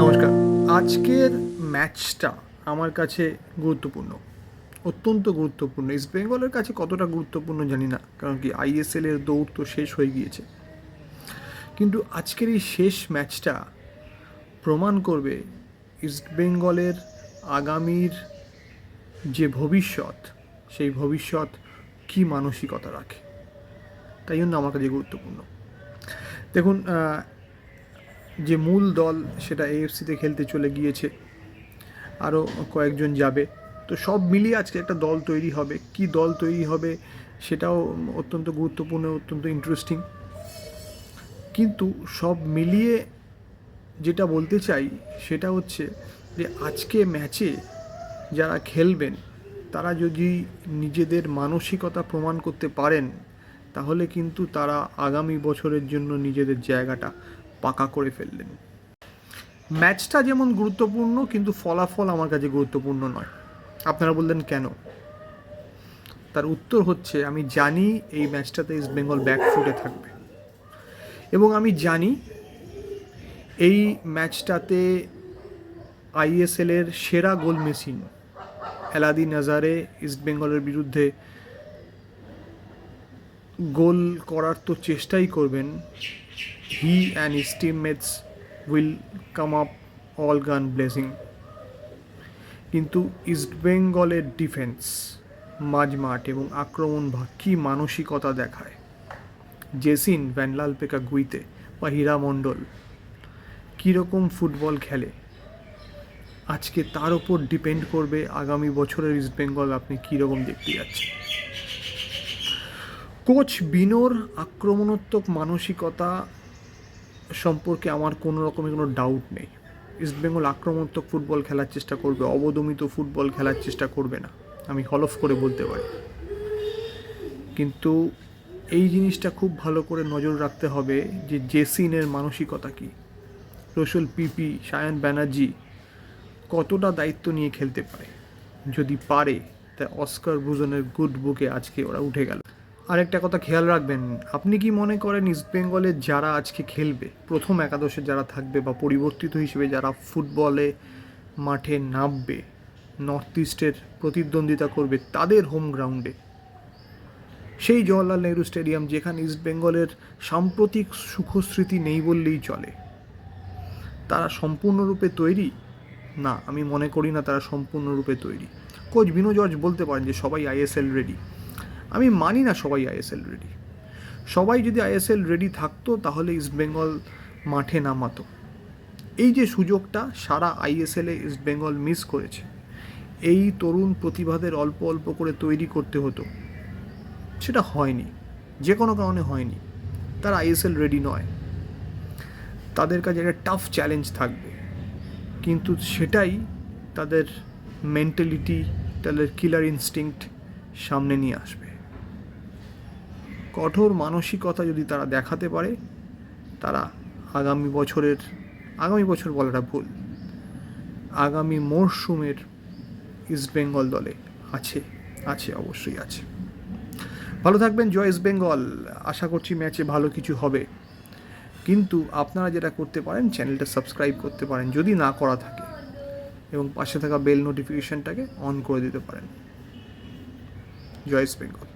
নমস্কার। আজকের ম্যাচটা আমার কাছে গুরুত্বপূর্ণ, অত্যন্ত গুরুত্বপূর্ণ। ইস্ট বেঙ্গলের কাছে কতটা গুরুত্বপূর্ণ জানি না, কারণ কি আইএসএল এর দৌড় তো শেষ হয়ে গিয়েছে। কিন্তু আজকের এই শেষ ম্যাচটা প্রমাণ করবে ইস্ট বেঙ্গলের আগামীর যে ভবিষ্যৎ, সেই ভবিষ্যৎ কী মানসিকতা রাখে। তাই জন্য আমার কাছে গুরুত্বপূর্ণ। দেখুন যে মূল দল সেটা এএফসিতে খেলতে চলে গিয়েছে, আরও কয়েকজন যাবে। তো সব মিলিয়ে আজকে একটা দল তৈরি হবে। কি দল তৈরি হবে সেটাও অত্যন্ত গুরুত্বপূর্ণ, অত্যন্ত ইন্টারেস্টিং কিন্তু সব মিলিয়ে যেটা বলতে চাই সেটা হচ্ছে যে আজকে ম্যাচে যারা খেলবেন, তারা যদি নিজেদের মানসিকতা প্রমাণ করতে পারেন, তাহলে কিন্তু তারা আগামী বছরের জন্য নিজেদের জায়গাটা পাকা করে ফেললেন। ম্যাচটা যেমন গুরুত্বপূর্ণ, কিন্তু ফলাফল আমার কাছে গুরুত্বপূর্ণ নয়। আপনারা বললেন কেন? তার উত্তর হচ্ছে, আমি জানি এই ম্যাচটাতে ইস্ট বেঙ্গল ব্যাকফুটে থাকবে। এবং আমি জানি এই ম্যাচটাতে আইএসএলের সেরা গোল মেশিন এলাদি নাজারে ইস্ট বেঙ্গলের বিরুদ্ধে গোল করার তো চেষ্টাই করবেন। He and his teammates will come up all gun blazing কিন্তু ইস্টবেঙ্গলের ডিফেন্স মাঝমাঠ এবং আক্রমণ ভাগ কী মানসিকতা দেখায়? জেসিন ভ্যানলাল পেকা গুইতে বা হীরা মণ্ডল কীরকম ফুটবল খেলে? আজকে তার ওপর ডিপেন্ড করবে আগামী বছরের ইস্টবেঙ্গল আপনি কীরকম দেখতে যাচ্ছেন? কোচ বিনোর আক্রমণাত্মক মানসিকতা সম্পর্কে আমার কোনো রকমের কোনো ডাউট নেই। ইস্টবেঙ্গল আক্রমণাত্মক ফুটবল খেলার চেষ্টা করবে, অবদমিত ফুটবল খেলার চেষ্টা করবে না। আমি হলফ করে বলতে পারি। কিন্তু এই জিনিসটা খুব ভালো করে নজর রাখতে হবে যে জেসিনের মানসিকতা কী। রসুল পিপি সায়ন ব্যানার্জি কতটা দায়িত্ব নিয়ে খেলতে পারে? যদি পারে, তা অস্কার ব্রুজনের গুড বুকে আজকে ওরা উঠে গেল। আরেকটা কথা খেয়াল রাখবেন, আপনি কি মনে করেন ইস্ট বেঙ্গলের যারা আজকে খেলবে, প্রথম একাদশে যারা থাকবে বা পরিবর্তিত হিসেবে যারা ফুটবলে মাঠে নামবে নর্থ ইস্টের প্রতিদ্বন্দ্বিতা করবে তাদের হোম গ্রাউন্ডে সেই জওয়াহরলাল নেহরু স্টেডিয়াম যেখানে ইস্ট বেঙ্গলের সাম্প্রতিক সুখস্মৃতি নেই বললেই চলে। তারা সম্পূর্ণরূপে তৈরি? না, আমি মনে করি না তারা সম্পূর্ণরূপে তৈরি। কোচ বিনো জর্জ বলতে পারেন যে সবাই আইএসএল রেডি আমি মানি না সবাই আইএসএল রেডি সবাই যদি আইএসএল রেডি থাকতো, তাহলে ইস্টবেঙ্গল মাঠে নামাতো। এই যে সুযোগটা সারা আইএসএলে ইস্টবেঙ্গল মিস করেছে। এই তরুণ প্রতিভাদের অল্প অল্প করে তৈরি করতে হতো। সেটা হয়নি। যে কোনো কারণে হয়নি। তারা আইএসএল রেডি নয়। তাদের কাছে একটা টাফ চ্যালেঞ্জ থাকবে। কিন্তু সেটাই তাদের মেন্টালিটি তাদের কিলার ইনস্টিংক্ট সামনে নিয়ে আসবে। কঠোর মানসিকতা যদি তারা দেখাতে পারে, তারা আগামী বছরের, আগামী বছর বলাটা ভুল। আগামী মরশুমের ইস্টবেঙ্গল দলে আছে আছে, অবশ্যই আছে। ভালো থাকবেন, জয় ইস্ট বেঙ্গল আশা করছি ম্যাচে ভালো কিছু হবে। কিন্তু আপনারা যেটা করতে পারেন, চ্যানেলটা সাবস্ক্রাইব করতে পারেন, যদি না করা থাকে। এবং পাশে থাকা বেল নোটিফিকেশনটাকে অন করে দিতে পারেন। জয় ইস্ট বেঙ্গল